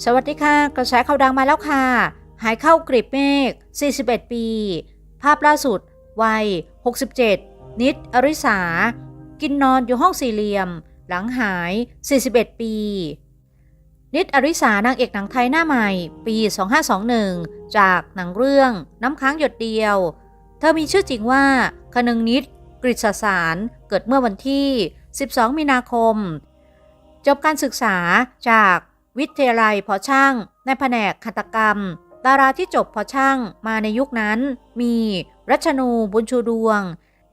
สวัสดีค่ะ กระแสข่าวดังมาแล้วค่ะ หายเข้ากรีบเมฆ 41 ปี ภาพล่าสุด วัย 67 นิด อริสา กินนอนอยู่ห้องสี่เหลี่ยม หลังหาย 41 ปี นิด อริสานางเอกหนังไทยหน้าใหม่ ปี 2521 จากหนังเรื่องน้ำค้างหยดเดียว เธอมีชื่อจริงว่าคนึงนิด กฤษสารเกิดเมื่อวันที่ 12 มีนาคม จบการศึกษาจาก วิทยาลัยพอช่าง ในแผนกหัตกรรม ดาราที่จบพอช่างมาในยุคนั้น มี รัชนูบุญชูดวง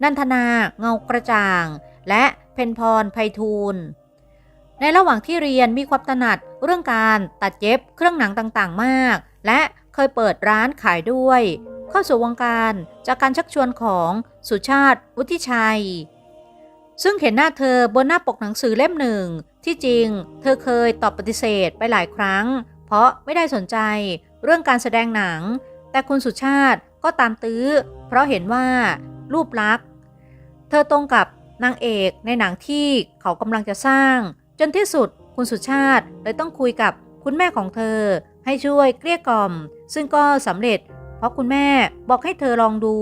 นันทนาเงากระจ่าง และเพนพรไพฑูรย์ในระหว่างที่เรียนมีความถนัดเรื่องการตัดเย็บเครื่องหนังต่างๆ มาก และเคยเปิดร้านขายด้วย เข้าสู่วงการจากการชักชวนของสุชาติวุฒิชัย ซึ่งเห็นหน้าเธอบนหน้าปกหนังสือเล่มหนึ่ง ที่จริง เธอเคยตอบปฏิเสธไปหลายครั้ง เพราะไม่ได้สนใจเรื่องการแสดงหนัง แต่คุณสุชาติก็ตามตื้อ เพราะเห็นว่า รูปลักษณ์ เธอตรงกับนางเอกในหนังที่เขากำลังจะสร้าง จนที่สุดคุณสุชาติเลยต้องคุยกับคุณแม่ของเธอ ให้ช่วยเกลี้ยกล่อม ซึ่งก็สำเร็จ เพราะคุณแม่บอกให้เธอลองดู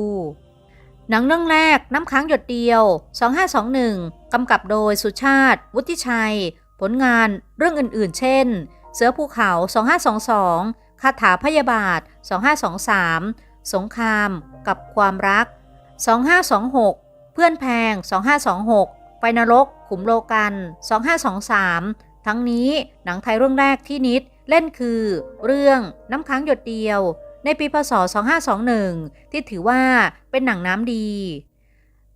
หนังเรื่องแรกน้ำค้างหยดเดียว 2521 กำกับโดยสุชาติ วุฒิชัย ผลงานเรื่องอื่นๆ เช่น เสือภูเขา 2522 คาถาพยาบาท 2523 สงครามกับความรัก 2526 เพื่อนแพง 2526ไฟนรก ขุมโลกัน 2523 ทั้งนี้หนังไทยเรื่องแรกที่นิดเล่นคือ เรื่องน้ำค้างหยดเดียว ในปีพศ 2521 ที่ถือว่าเป็นหนังน้ำดี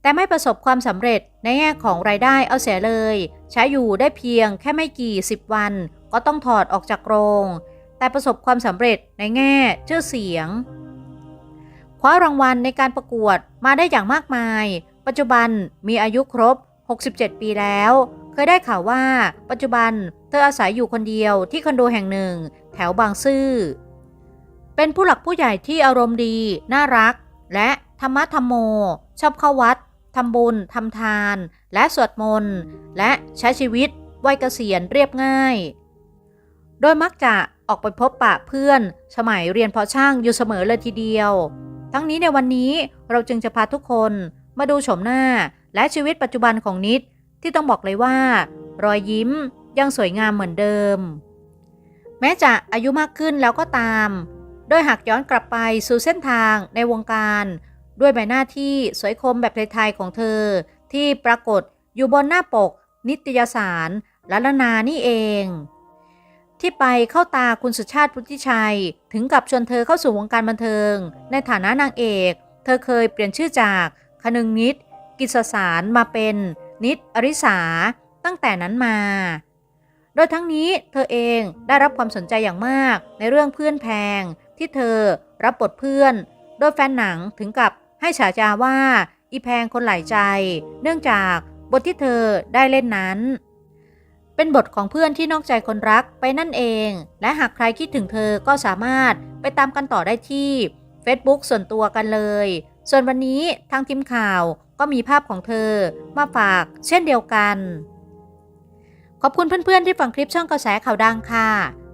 แต่ไม่ประสบความสำเร็จในแง่ของรายได้เอาเสียเลย ใช้อยู่ได้เพียงแค่ไม่กี่สิบวัน ก็ต้องถอดออกจากโรง แต่ประสบความสำเร็จในแง่ชื่อเสียงคว้ารางวัลในการประกวดมาได้อย่างมากมาย ปัจจุบันมีอายุครบ 67 ปีแล้ว เคยได้ข่าวว่า ปัจจุบันเธออาศัยอยู่คนเดียวที่คอนโดแห่งหนึ่ง แถวบางซื่อ เป็นผู้หลักผู้ใหญ่ที่อารมณ์ดี น่ารัก และธรรมะธรรมโม ชอบเข้าวัดทำบุญทำทาน และสวดมนต์ และใช้ชีวิตวัยเกษียณเรียบง่าย โดยมักจะออกไปพบปะเพื่อน สมัยเรียนพอช่างอยู่เสมอเลยทีเดียว ทั้งนี้ในวันนี้เราจึงจะพาทุกคนมาดูโฉมหน้าและชีวิตปัจจุบันของนิดที่ต้องบอกเลยว่า รอยยิ้มยังสวยงามเหมือนเดิม แม้จะอายุมากขึ้นแล้วก็ตาม โดยหากย้อนกลับไปสู่เส้นทางในวงการ ด้วยใบหน้าที่สวยคมแบบไทยๆของเธอ ที่ปรากฏอยู่บนหน้าปก นิตยสารละละนานี่เอง ที่ไปเข้าตาคุณสุชาติพุทธิชัย ถึงกับชวนเธอเข้าสู่วงการบันเทิง ในฐานะนางเอก เธอเคยเปลี่ยนชื่อจากคนึงนิด กิจสารมาเป็นนิดอริสาตั้งแต่นั้นมา โดยทั้งนี้เธอเองได้รับความสนใจอย่างมากในเรื่องเพื่อนแพง ที่เธอรับบทเพื่อน โดยแฟนหนังถึงกับให้ฉายาว่า อีแพงคนหลายใจ เนื่องจากบทที่เธอได้เล่นนั้น เป็นบทของเพื่อนที่นอกใจคนรักไปนั่นเอง และหากใครคิดถึงเธอก็สามารถไปตามกันต่อได้ที่ Facebook ส่วนตัวกันเลย ส่วนวันนี้ทางทีมข่าวก็มีภาพของเธอมาฝากเช่นเดียวกัน ขอบคุณเพื่อนๆที่ฟังคลิปช่องกระแสข่าวดังค่ะ